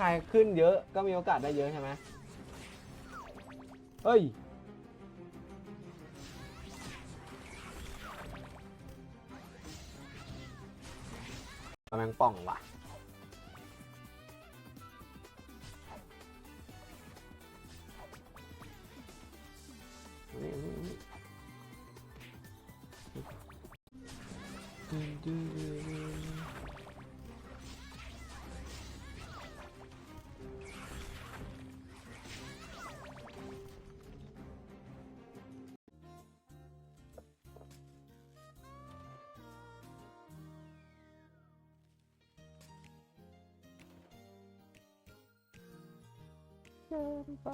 ใครขึ้นเยอะก็มีโอกาสได้เยอะใช่ไหมเฮ้ย แมงป่องว่ะ เดินไป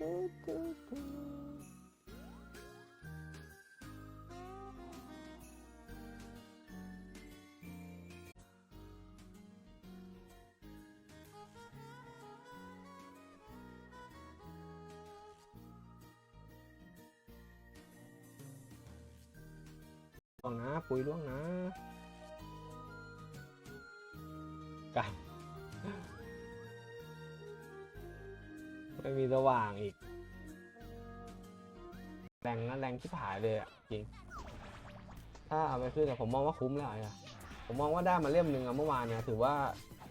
ล่วงนะปุ๋ยล่วงนะกัน ไม่มีสว่างอีก แรงนะแรงที่ผายเลยอะจริง ถ้าเอาไปขึ้นแต่ผมมองว่าคุ้มแล้วอะผมมองว่าได้มาเล่มหนึ่งอะเมื่อวานเนี่ยถือว่า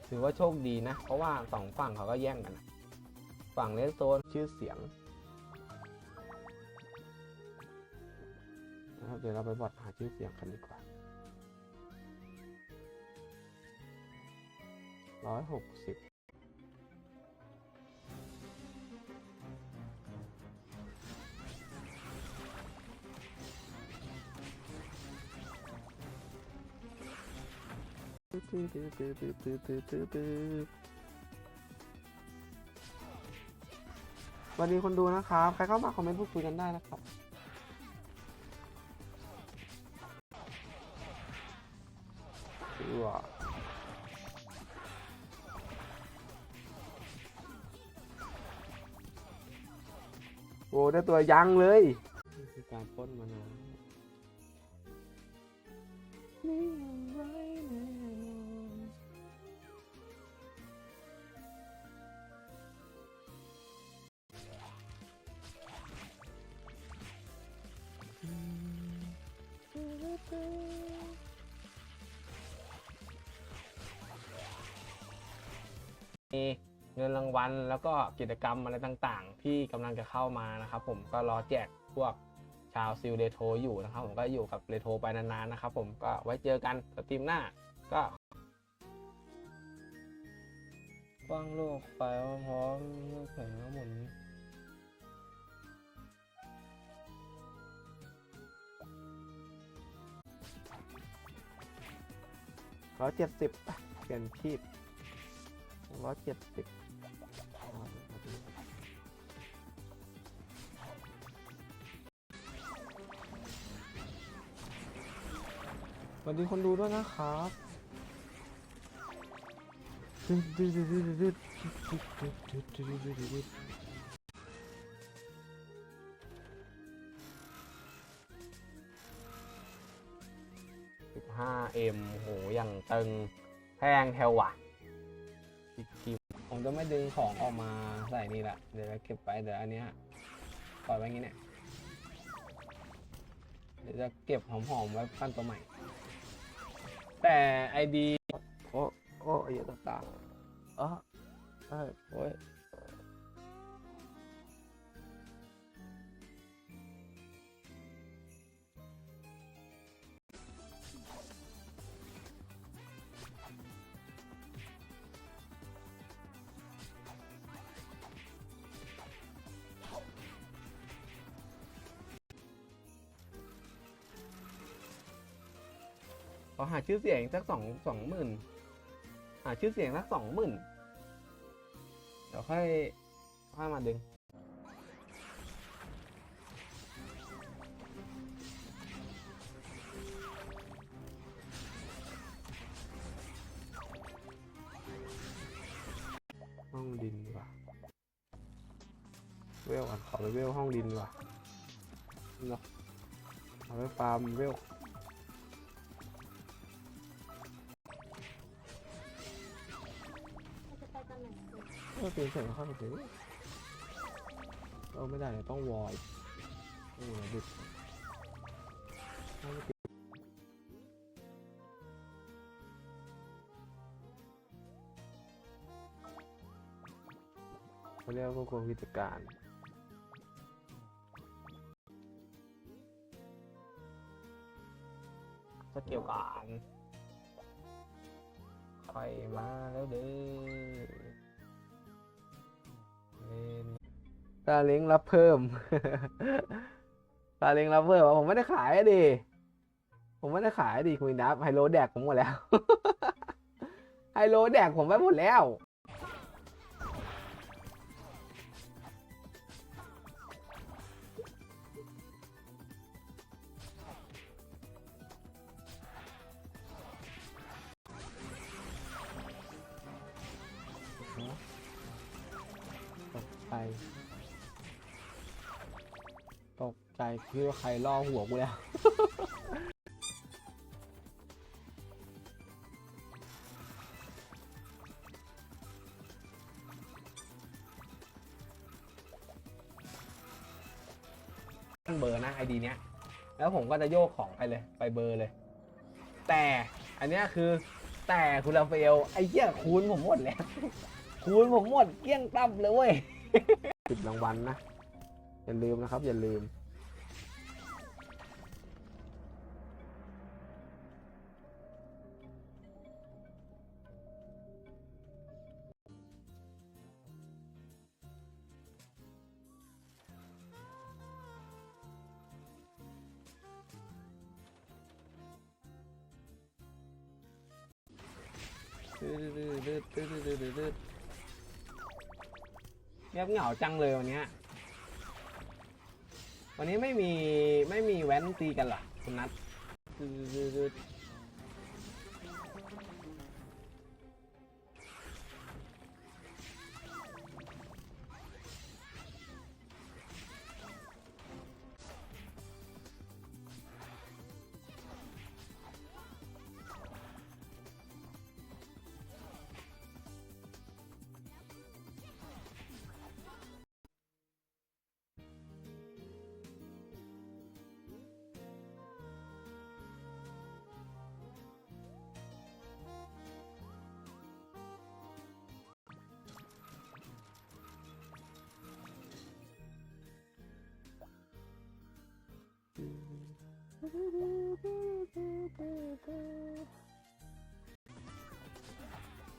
ถือว่าโชคดีนะ เพราะว่าสองฝั่งเขาก็แย่งกัน ฝั่งเลสโซนชื่อเสียงนะครับเดี๋ยวเราไปบอดหาชื่อเสียงกันดีกว่าร้อยหกสิบ สวัสดีคนดูนะครับ ใครเข้ามาคอมเมนต์พูดคุยกันได้นะครับうわโอ้ได้ตัวยังเลย นี่คือการปล้นมานาน แล้วก็กิจกรรมอะไรต่างๆ ที่กำลังจะเข้ามานะครับผมก็รอแจกพวกชาวซิลเรโทอยู่นะครับผมก็อยู่กับเรโทไปนานๆนะครับผมก็ไว้เจอกันสตรีมหน้าก็กว้างโลกไปพร้อมๆลูกแข็งแล้วหมุนร้อยเจ็ดสิบเปลี่ยนชีพร้อยเจ็ดสิบ วัสดีคนดูด้วยนะครับสิบห้าเอ็มโหอย่างตึงแพงแถวว่ะอีกทีผมจะไม่ดึงของออกมาใส่นี่แหละ เดี๋ยวจะเก็บไปเดี๋ยวอันเนี้ยปล่อยไว้อย่างนี้เนี่ย เดี๋ยวจะเก็บหอมๆไว้ปั้นตัวใหม่ แต่ไอดี โอ้โอ้ยต่างๆอ๋อใช่โอ้ย ขอหาชื่อเสียงสักสองสองหมื่นหาชื่อเสียงสักสองหมื่นเดี๋ยวค่อยค่อยมาดึง อะเออปีนเสร็จแล้วเข้าไปถึงเออไม่ได้เดี๋ยต้องวอยโอ้ยดึกเขาเรียกว่าควบคุมกิจการสเกี่ยวกันไปมาแล้วเด้อ ซาเล้งรับเพิ่มซาเล้งรับเพิ่มผมไม่ได้ขายดิ ผมไม่ได้ขายดิคุณนับไฮโลแดกผมหมดแล้ว ไฮโลแดกผมไปหมดแล้วตก ใจตกใจคิดว่าใครล่อหัวกูแล้ว ตั้งเบอร์นะไอดีเนี้ย แล้วผมก็จะโยกของไปเลยไปเบอร์เลย แต่อันเนี้ยคือแต่คุณราฟาเอลไอ้เหี้ยคูณผมหมดแล้ว คูณผมหมดเกลี้ยงตั้มเลยเว้ย สิบรางวัลนะ อย่าลืมนะครับ อย่าลืม เงียบเหงาจังเลยวันนี้วันนี้ไม่มีไม่มีแว้นตีกันหรอคุณนัท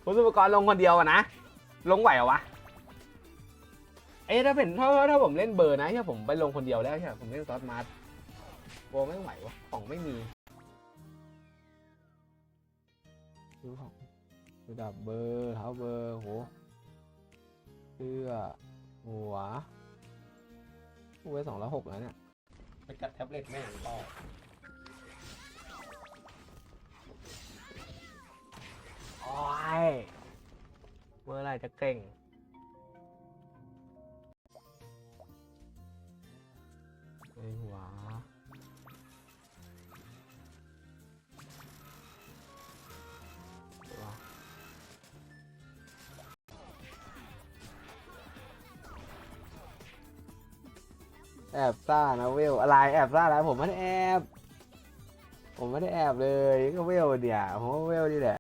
คุณสุปกรณ์ลงคนเดียวอะนะ ลงไหวเหรอวะ เอ้ถ้าเป็นถ้าถ้าผมเล่นเบอร์นะที่ผมไปลงคนเดียวแล้วใช่ไหมผมเล่นซอสมาร์ทโบไม่ไหววะ ของไม่มีดูของระดับเบอร์เท้าเบอร์โหเสื้อหัวหัวสองร้อยหกแล้วเนี่ย ไปกัดแท็บเล็ตแม่งต่อ ยเมื่อไรจะเก่ง ไอ้หัวหัวแอบซ่านะเวลอะไรแอบซ่าแล้วผมไม่ได้แอบ ผมไม่ได้แอบเลยก็เวลเดียวผมว่าเวลนี่แหละ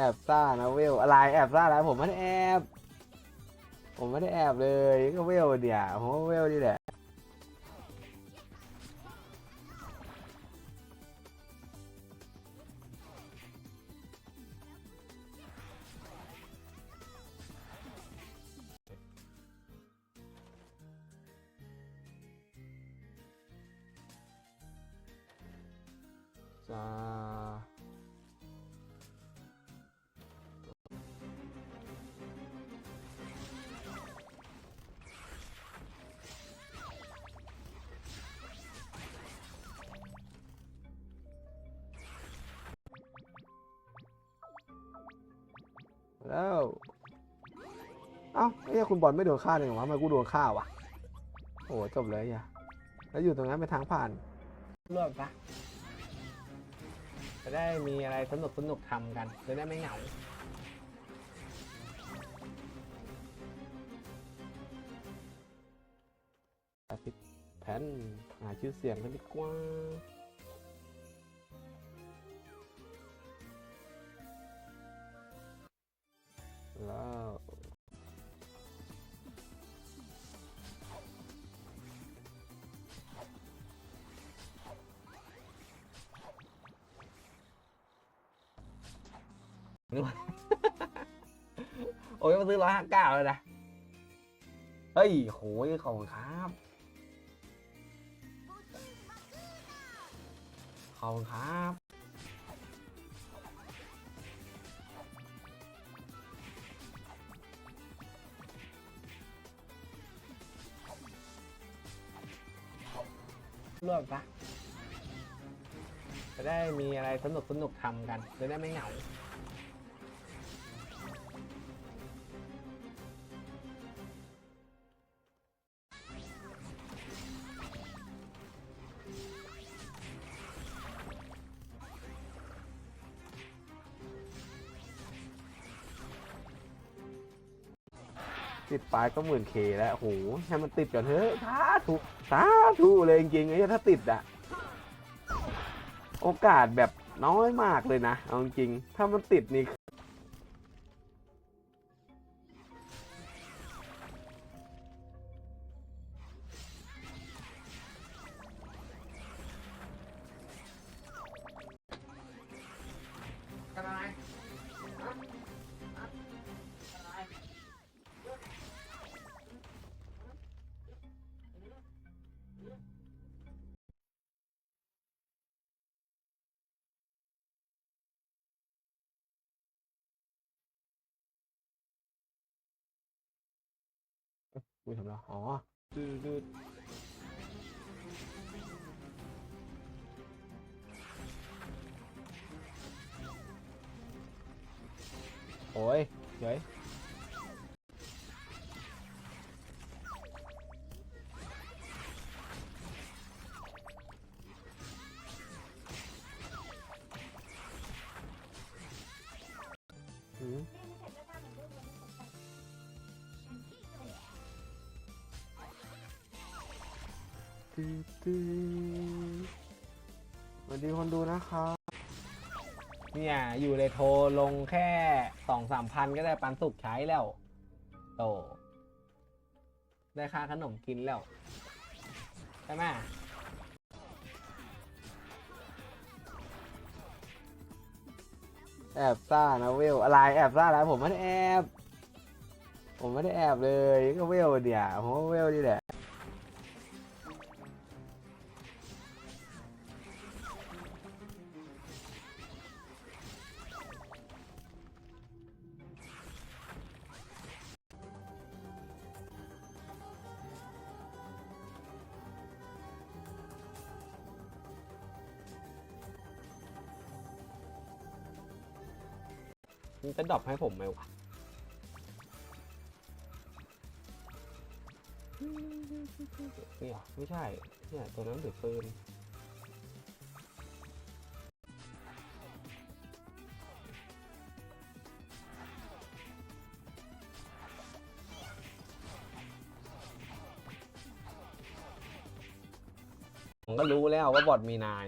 อบซ่านะเวลอะไรแอบซ่าแล้วผมไม่ได้แอบ ผมไม่ได้แอบเลยก็เวลเดียวผมว่าเวลนี่แหละ แล้วเอ้าไอ้ยคุณบอลไม่โดนฆ่าเลยเหรอวะทำไมกูโดนฆ่าวะโอ้จบเลยอะแล้วอยู่ตรงนั้นเป็นทางผ่านเลิกปะจะได้มีอะไรสนุกสนุกทำกัน จะได้ไม่เหงาอาทิตย์แผนหาชื่อเสียงกันดีกว่า ร้อยห้าเก้าเลยนะ เฮ้ย โหยขอบคุณครับ ขอบคุณครับร่วมปะจะได้มีอะไรสนุกสนุกทำกัน จะได้ไม่เหงา ปลายก็หมื่นเคแล้วโหให้มันติดก่อนเถอะสาธุสาธุเลยจริงๆไอ้เหี้ยถ้าติดอะโอกาสแบบน้อยมากเลยนะเอาจริงๆถ้ามันติดนี่ คุยท ตื้อตื้อสวัสดีคนดูนะครับ เนี่ยอยู่เลยโทรลงแค่สองสามพันก็ได้ปันสุกใช้แล้วโตได้ค่าขนมกินแล้ว ใช่ไหมแอบซ่านะเวลอะไรแอบซ่าแล้วผมไม่ได้แอบ ผมไม่ได้แอบเลยก็เวลเดียวผมว่าเวลนี่แหละ มันจะดรอปให้ผมไหมวะเนี่เหรอไม่ใช่ เนี่ยตัวนั้นถือปืนผมก็รู้แล้วว่าบอทมีนาย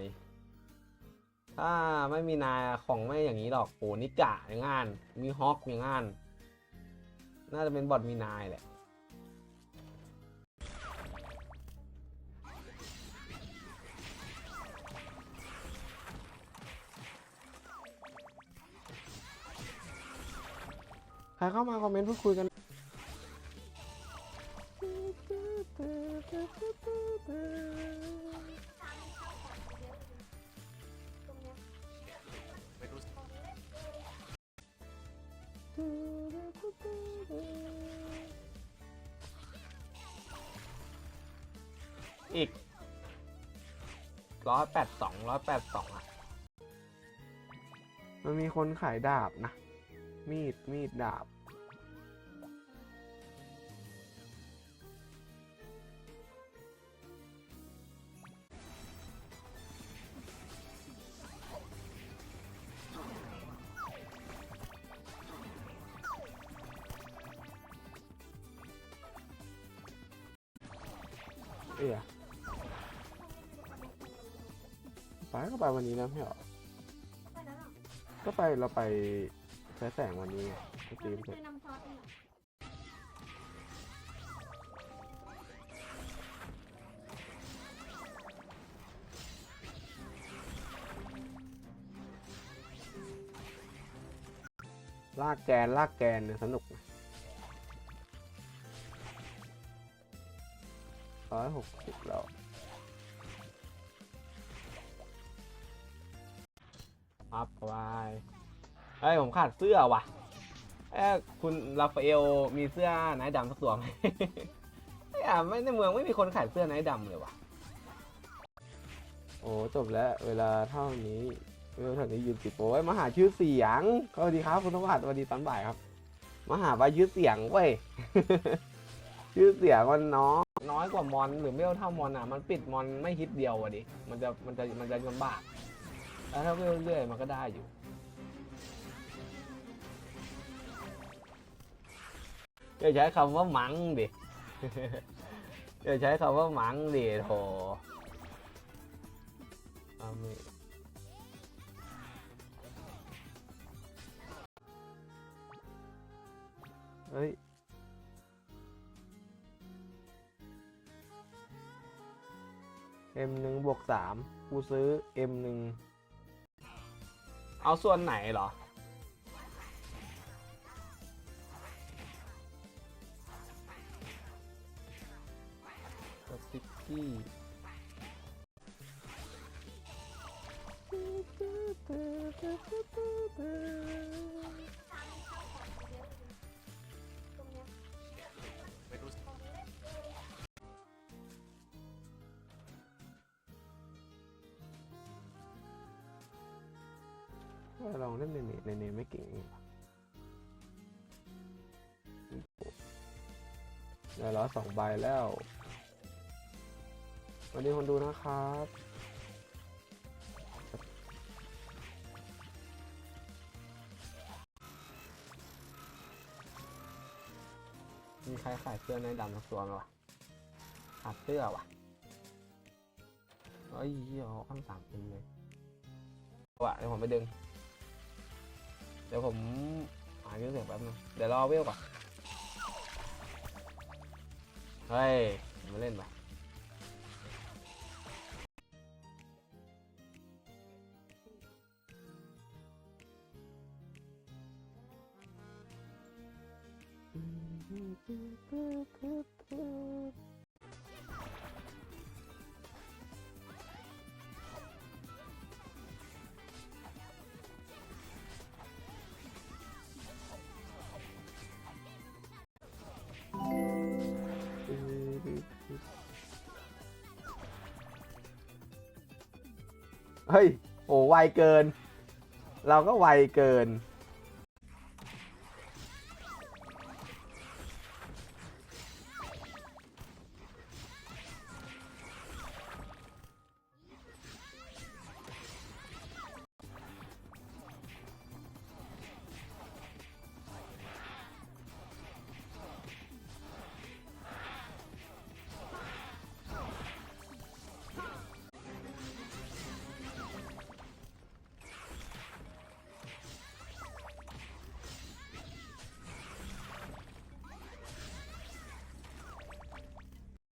ถ้าไม่มีนายของไม่อย่างนี้หรอกโอนิกะอย่างงานมีฮอกอย่างงาน น่าจะเป็นบอทมีนายแหละใครเข้ามาคอมเมนต์พูดคุยกัน อีกร้อยแปดสองร้อยแปดสองอะ มันมีคนขายดาบนะ มีด มีดดาบ วันนี้นะไม่หรอไปแล้วก็ไปเราไปใช้แสงวันนี้ไอตีมเสร็จไปนเองเหรอลากแกนลากแกนเนี่ยสนุกร้อยหกสิบแล้ว ครับสบายเฮ้ยผมขาดเสื้อว่ะเอ้ยคุณราฟาเอลมีเสื้อไหนท์ดำสักตัวไหมไม่อะไม่ในเมืองไม่มีคนขายเสื้อไหนท์ดำเลยว่ะโอ้จบแล้ว เวลาเท่านี้เวลาเท่านี้ยืนติดโป้ยมาหาชื่อเสียงสวัสดีครับคุณต้องหัสสวัสดีตอนบ่ายครับมาหาว่าชื่อเสียงเว้ยชื่อเสียงมันน้อยน้อยกว่ามอนหรือไม่เท่ามอนอะ มันปิดมอนไม่ฮิตเดียวอะดิมันจะมันจะมันจะลำบาก แล้วถ้าเรื่อยๆมันก็ได้อยู่อย่าใช้คำว่ามังดิอย่าใช้คำว่ามังดิโถเอาไม่เฮ้ย M หนึ่งบวกสามกูซื้อ M หนึ่ง เอาส่วนไหนเหรอ สติกกี้ ลองเล่นในเนในเนไม่เก่งนี่หว่าได้แล้วสองใบแล้ววัสดีคนดูนะครับมีใครขายเสื้อในดำสักตัวไหมวะขาดเสื้อวะเอ้ยเหี้ยเอาขั้นสามเป็นเลยว่ะเดี๋ยวผมไปดึง ดี๋ยวผมหาชื่อเสียงแป๊บนึงเดี๋ยวรอเวลก่อน เฮ้ย มาเล่นปะ เฮ้ย โอ้ไวเกิน เราก็ไวเกิน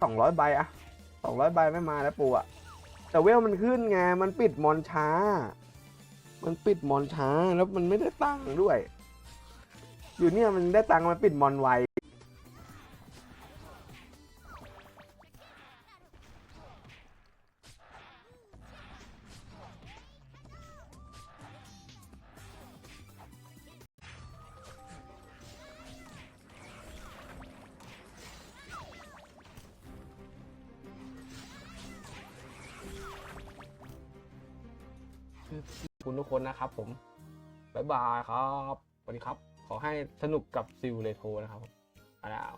สองร้อยใบอะสองร้อยใบไม่มาแล้วปูอะแต่เวลมันขึ้นไงมันปิดมอนช้า มันปิดมอนช้าแล้วมันไม่ได้ตังค์ด้วย อยู่เนี่ยมันได้ตังค์มันปิดมอนไว สนุกกับซิลเลโทนะครับผมไปแล้ว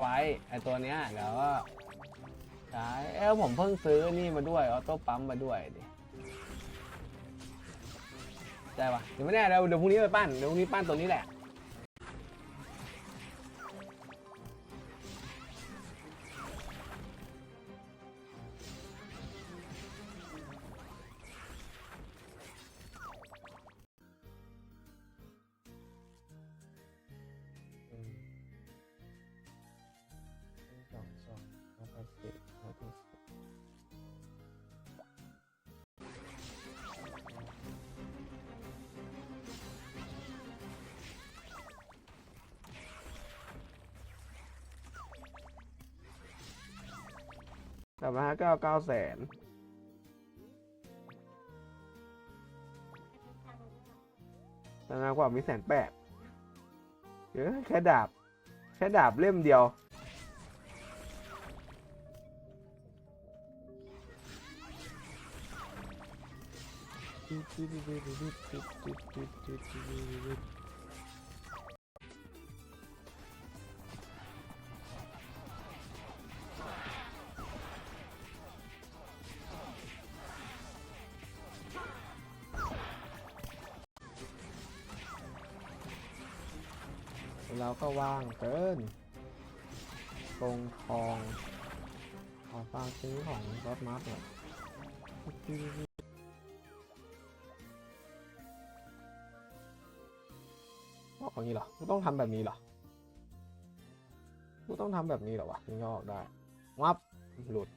ไว้ไอตัวเนี้ยเดี๋ยวก็ใช้เอ้ผมเพิ่งซื้อนี่มาด้วยออโต้ปั๊มมาด้วยดิได้ปะเดี๋ยวไม่แน่เดี๋ยวเดี๋ยวพรุ่งนี้ไปปั้นเดี๋ยวพรุ่งนี้ปั้นตัวนี้แหละ แต่มาเก้าเก้าแสนแต่มากกว่ามีแสนแปดเออแค่ดาบ แค่ดาบเล่มเดียวเราก็ ว่างเกินตรงทองขอฟังซื้อของรถมาร์ทหน่อยออกอย่างนี้เหรอกูต้องทำแบบนี้เหรอกูต้องทำแบบนี้เหรอวะถึงจะออกได้วับหลุด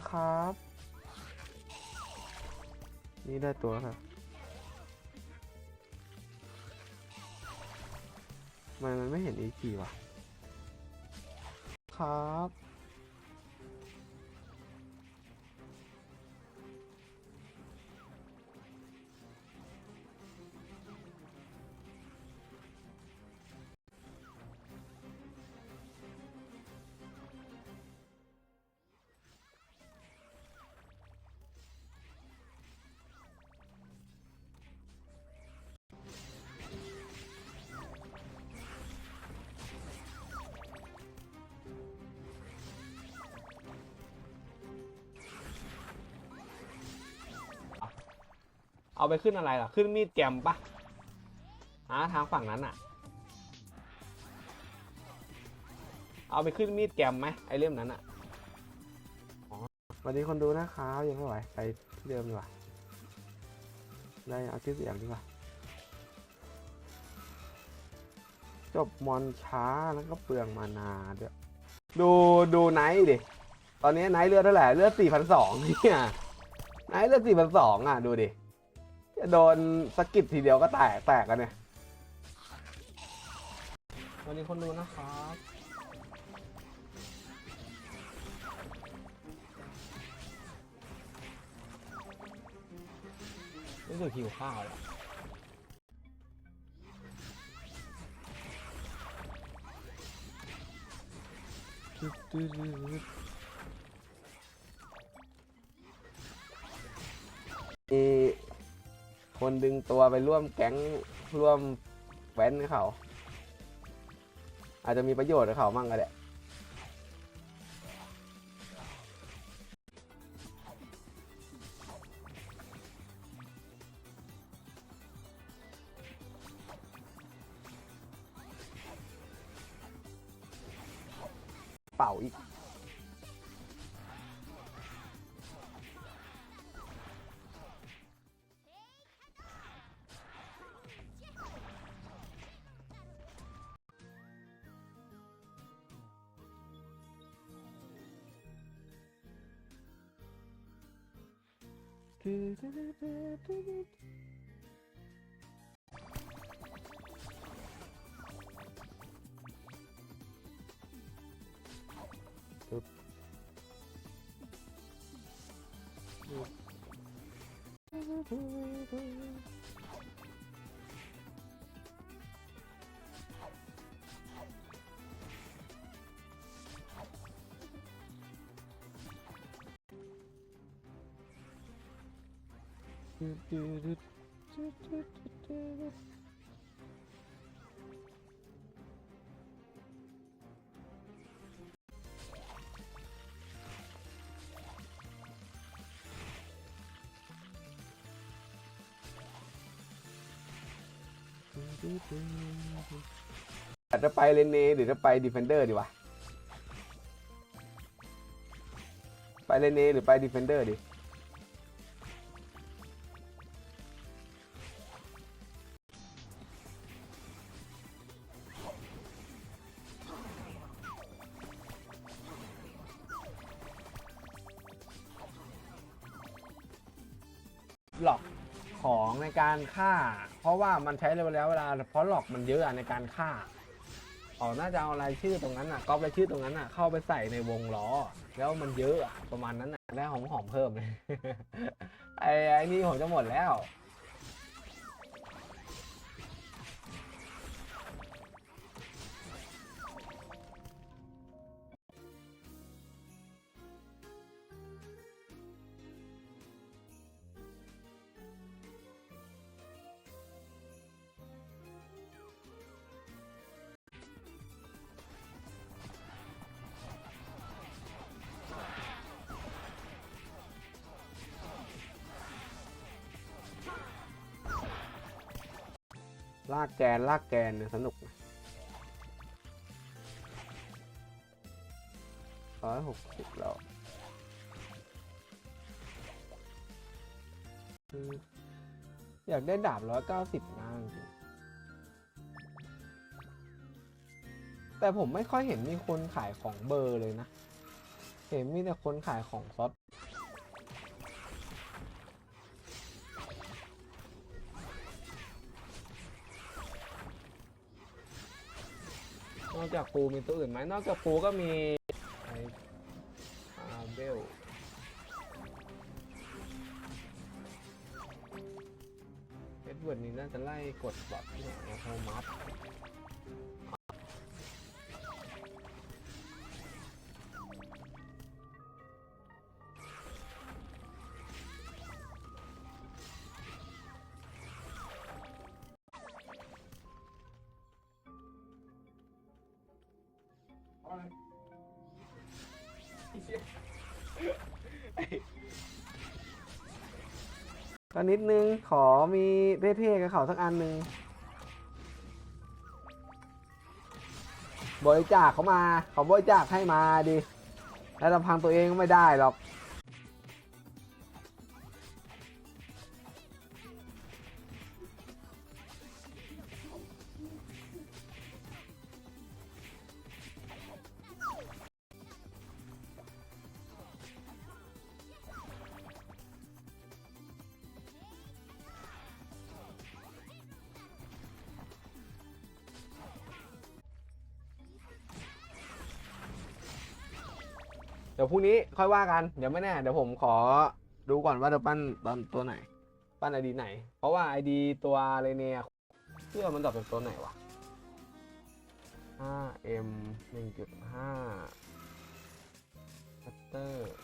นะครับ นี่ได้ตัวแล้วครับทำไมมันไม่เห็นอีกทีวะครับ ไปขึ้นอะไรล่ะ ขึ้นมีดแกมปะหาทางฝั่งนั้นอะเอาไปขึ้นมีดแกมไหมไอเล่มนั้นอะสวัสดีคนดูนะครับยังไม่ไหวไปที่เดิมดีกว่าได้เอาชื่อเสียงดีกว่าจบมอนช้าแล้วก็เปลืองมานาด้วยดูดูไนท์ดิ ตอนนี้ไนท์เลือดเท่าไหร่ เลือดสี่พันสองเนี่ย ไนท์เลือดสี่พันสองอะ ดูดิ โดนสะกิดทีเดียวก็แตกแตกกันเนี่ยวันนี้คนดูนะครับรู้สึกหิวข้าวแล้วมี นดึงตัวไปร่วมแก๊งร่วมแว้นเขา อาจจะมีประโยชน์กับเขามั่งก็ได้ ปึ๊บ อาจจะไปเลนเนหรือจะไปดีเฟนเดอร์ดีวะ ไปเลนเนหรือไปดีเฟนเดอร์ดี หลอกของในการฆ่า เพราะว่ามันใช้ระยะเวลา เพราะหลอกมันเยอะอะในการฆ่าอ๋อน่าจะเอารายชื่อตรงนั้นอะก๊อปรายชื่อตรงนั้นอะ เข้าไปใส่ในวงล้อ แล้วมันเยอะประมาณนั้นอะได้หอมหอมๆเพิ่มเลยไอ้ไอ้นี่ผมจะหมดแล้ว ลากแกนลากแกนสนุกร้อยหกสิบแล้วอืมอยากได้ดาบร้อยเก้าสิบมากจริงแต่ผมไม่ค่อยเห็นมีคนขายของเบอร์เลยนะ เห็นมีแต่คนขายของซอส อกจากปูมีตัวอื่นไหมนอกจากปูก็มีไออาเบลเอ็ดเวิร์ดนี่น่าจะไล่กดบอทที่ไหนนะโทมัส ก็นิดนึง ขอมีเท่ๆกับเขาสักอันหนึ่งบริจาคเขามา เขาบริจาคให้มาดิแล้วลำพังตัวเองก็ไม่ได้หรอก ดี๋ยวพรุ่งนี้ค่อยว่ากัน เดี๋ยวไม่แน่ เดี๋ยวผมขอดูก่อนว่าจะปั้นตอนตัวไหน ปั้นไอดีไหน เพราะว่าไอดีตัวอะไรเนี่ยเสื้อมันดรอปเป็นตัวไหนวะ 5m 1.5คัตเตอร์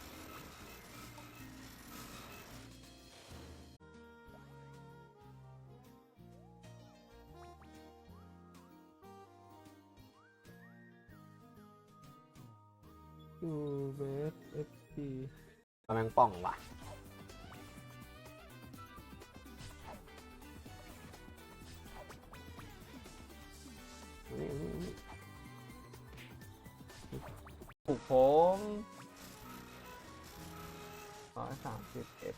ยูเบสเอฟพีกำลังป่องว่ะนี่นี่นี่ถูกผมร้อยสามสิบเอ็ด